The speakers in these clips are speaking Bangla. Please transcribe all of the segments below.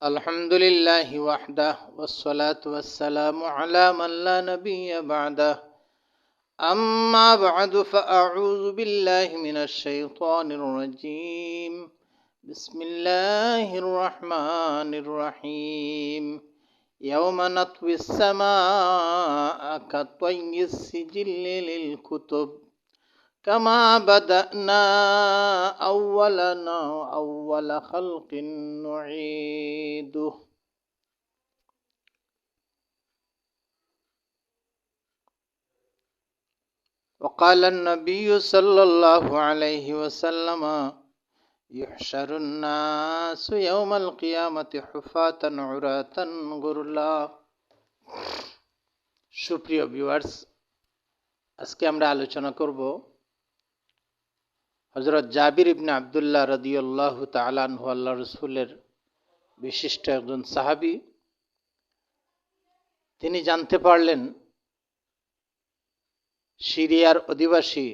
الحمد لله وحده والصلاة والسلام على من لا نبي بعده. أما بعد فأعوذ بالله من الشيطان الرجيم. بسم الله الرحمن الرحيم. يوم نطوي السماء كطي السجل للكتب. كما بدأنا أولنا أول خلق نعيده وقال النبي صلى الله عليه وسلم يحشر الناس يوم القيامة حفاة عراة غرلا সুপ্রিয় ভিউয়ার্স আজকে আমরা আলোচনা করব হজরত জাবির ইবনে আবদুল্লাহ রদিউল্লাহ তালানহু আল্লাহ রসুলের বিশিষ্ট একজন সাহাবি, তিনি জানতে পারলেন সিরিয়ার অধিবাসী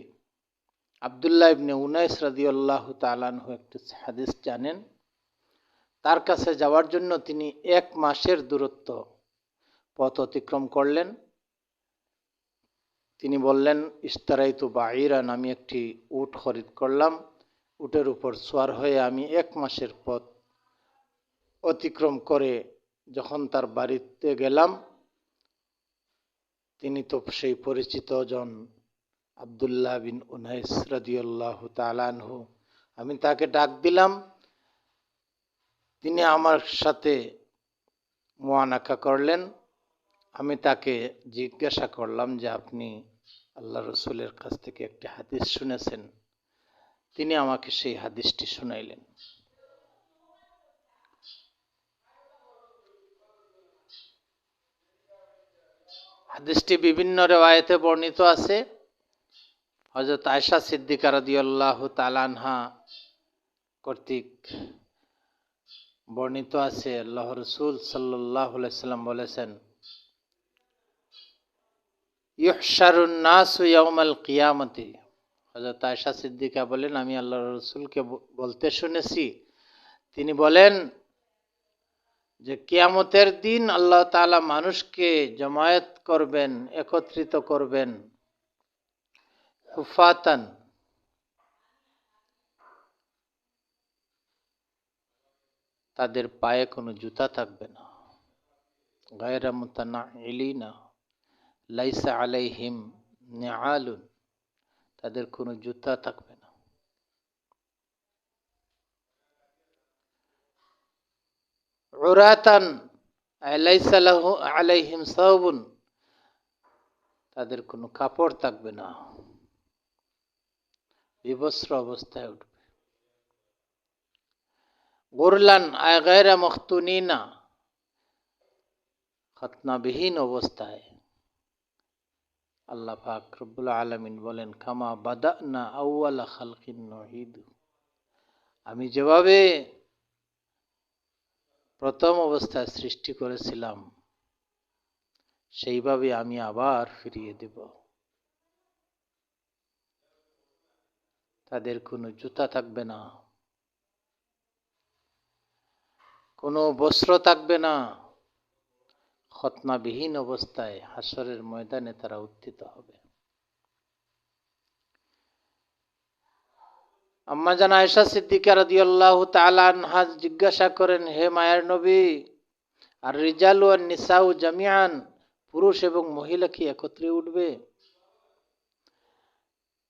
আবদুল্লাহ ইবনে উনাইস রদিউল্লাহ তালানহু একটি হাদিস জানেন। তার কাছে যাওয়ার জন্য তিনি এক মাসের দূরত্ব পথ অতিক্রম করলেন। তিনি বললেন, ইস্তারাইতু বাহিরান আমি একটি উট খরিদ করলাম। উটের উপর সোয়ার হয়ে আমি এক মাসের পথ অতিক্রম করে যখন তার বাড়িতে গেলাম, তিনি তো সেই পরিচিত জন আবদুল্লাহ বিন উনাইস রাদিউল্লাহ তালানহু আমি তাকে ডাক দিলাম। তিনি আমার সাথে মোয়ানাকা করলেন। আমি তাকে জিজ্ঞাসা করলাম যে, আপনি আল্লাহ রসুলের কাছ থেকে একটি হাদিস শুনেছেন? তিনি আমাকে সেই হাদিসটি শুনাইলেন। হাদিসটি বিভিন্ন রেওয়ায়তে বর্ণিত আছে। হজরত আয়সা সিদ্দিকা রদিয়াল্লাহ তালানহা কর্তৃক বর্ণিত আছে, আল্লাহ রসুল সাল্লাহ সাল্লাম বলেছেন ইহসারুন নাসু ইয়াউমাল কিয়ামতি। হযরত আয়েশা সিদ্দিকা বলেন, আমি আল্লাহ রসুলকে বলতে শুনেছি। তিনি বলেন যে, কিয়ামতের দিন আল্লাহ তাআলা মানুষকে জমায়েত করবেন, একত্রিত করবেন। হুফাতান। তাদের পায়ে কোনো জুতা থাকবে না। গায়রা মুতানা ইলিনা লাইসা আলাইহিম নেআলুন, তাদের কোনো জুতা থাকবে না। উরাতান লাইসা আলাইহিম সাউবুন তাদের কোনো কাপড় থাকবে না। বিবস্ত্র অবস্থায় উঠবে। গোরলান আয় গায়রা মখতুনিনা, খতনাবিহীন অবস্থায়। আল্লাহ পাক রব্বুল আলমিন বলেন খামা বাদা না আউ্লা খালকিন নহিদ আমি যেভাবে প্রথম অবস্থায় সৃষ্টি করেছিলাম, সেইভাবে আমি আবার ফিরিয়ে দেব। তাদের কোনো জুতা থাকবে না, কোনো বস্ত্র থাকবে না। খতনাবিহীন অবস্থায় হাসরের ময়দানে তারা উত্থিত হবে। আম্মা জান আয়সা সিদ্দিকা রাদিয়াল্লাহু তাআলা জিজ্ঞাসা করেন, হে মায়ের নবী, আর রিজাল ও নিসাউ জামিয়ান পুরুষ এবং মহিলা কি একত্রে উঠবে?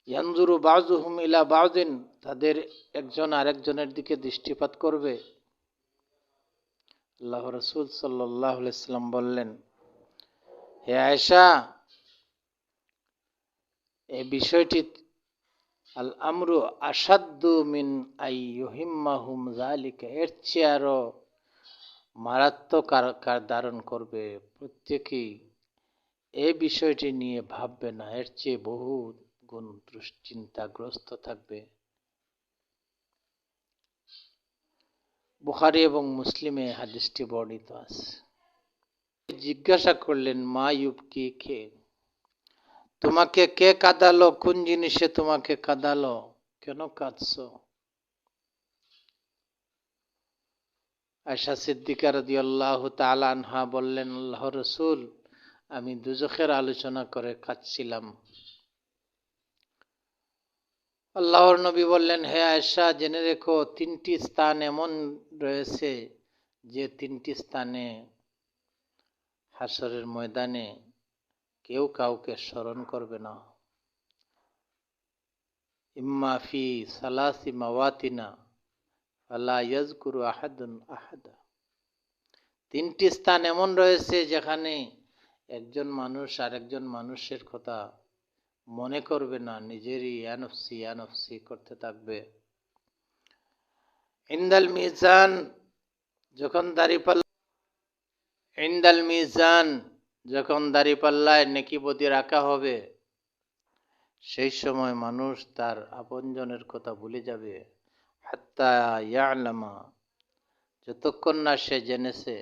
ইয়ানজুরু বাজুহুম ইলা বাউদিন তাদের একজন আরেকজনের দিকে দৃষ্টিপাত করবে। আল্লাহ রসুল সাল্লাম বললেন, হে আয়সা এই বিষয়টি আল আমরু আসাদ্দু মিন আইহিম্মাহুম জালিকা এর চেয়ে আরও মারাত্মক আকার ধারণ করবে প্রত্যেকেই। এ বিষয়টি নিয়ে ভাববে না, এর চেয়ে বহু গুণ দুশ্চিন্তাগ্রস্ত থাকবে। বুখারি এবং মুসলিমে হাদিসটি বর্ণিত আছে। জিজ্ঞাসা করলেন, মা ইউব, কি তোমাকে কে কাঁদালো? কোন জিনিসে তোমাকে কাঁদালো? কেন কাঁদছ? আয়সা সিদ্দিকার রদিয়াল্লাহ তাআলা আনহা বললেন আল্লাহ রসুল, আমি দুজখের আলোচনা করে কাঁদছিলাম। আল্লাহর নবী বললেন, হে আয়সা জেনে রেখো, তিনটি স্থান এমন রয়েছে যে তিনটি স্থানে হাসরের ময়দানে কেউ কাউকে স্মরণ করবে না। ইম্মা ফি সালাসি মাওয়াতিনা আল্লাহ ইয়াজকুরু আহাদুন আহাদা। তিনটি স্থান এমন রয়েছে যেখানে একজন মানুষ আরেকজন মানুষের কথা মনে করবে না, নিজেরই ইয়ানফসি ইয়ানফসি করতে থাকবে। ইন্দাল মিজান যখন দাড়িপাল্লা ইন্দাল মিজান যখন দাড়িপাল্লায় নেকিবদি রাখা হবে, সেই সময় মানুষ তার আপনজনের কথা ভুলে যাবে। হাত্তা যতক্ষণ না সে জেনেছে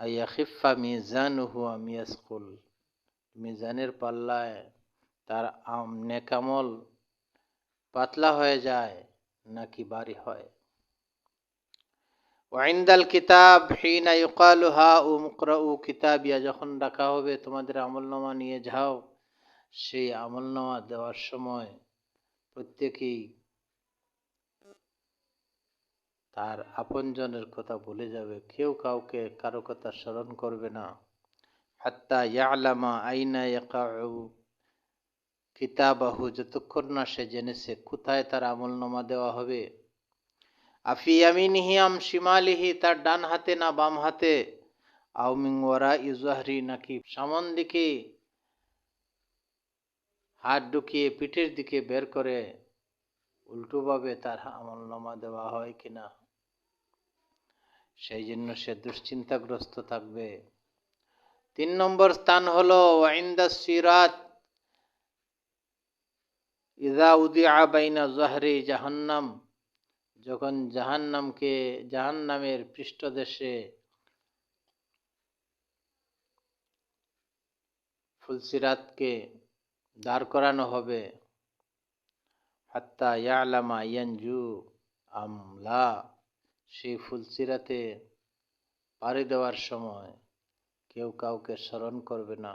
আইয়া খিফা মিজান হুয়া মিয়াসকুল মিজানের পাল্লায় তার আম নেকামল পাতলা হয়ে যায়, নাকি বাড়ি হয়? ওয়াইন্দাল কিতাব হিনা ইউকালু হা উ মুকরাউ কিতাবিয়া, যখন ডাকা হবে তোমাদের আমলনামা নিয়ে যাও, সেই আমলনামা দেওয়ার সময় প্রত্যেকেই তার আপনজনের কথা ভুলে যাবে। কেউ কাউকে কারও কথা স্মরণ করবে না। হাত্তা ইয়ালামা আইনা ইয়াকাউ কিতাবাহু, যতক্ষণ না সে জেনেছে কোথায় তার আমলনামা দেওয়া হবে। আফি শিমালিহি, তার ডান হাতে না বাম হাতে? আও মিং ওয়ারা ইজহারি নাকি? সামন দিকে হাত ঢুকিয়ে পিঠের দিকে বের করে উল্টোভাবে তার আমলনামা দেওয়া হয় কিনা? সেই জন্য সে দুশ্চিন্তাগ্রস্ত থাকবে। তিন নম্বর স্থান হলো, ওয়াইন্দা সিরাত ইদা উদিয়া বাইনা জহরি জাহান্নাম। যখন জাহান্নামকে, জাহান্নামের পৃষ্ঠদেশে ফুলসিরাতকে দাঁড় করানো হবে, হাত্তা ইয়ালামা ইয়ানজু আমলা সেই ফুলসিরাতে পাড়ি দেওয়ার সময় কেউ কাউকে স্মরণ করবে না।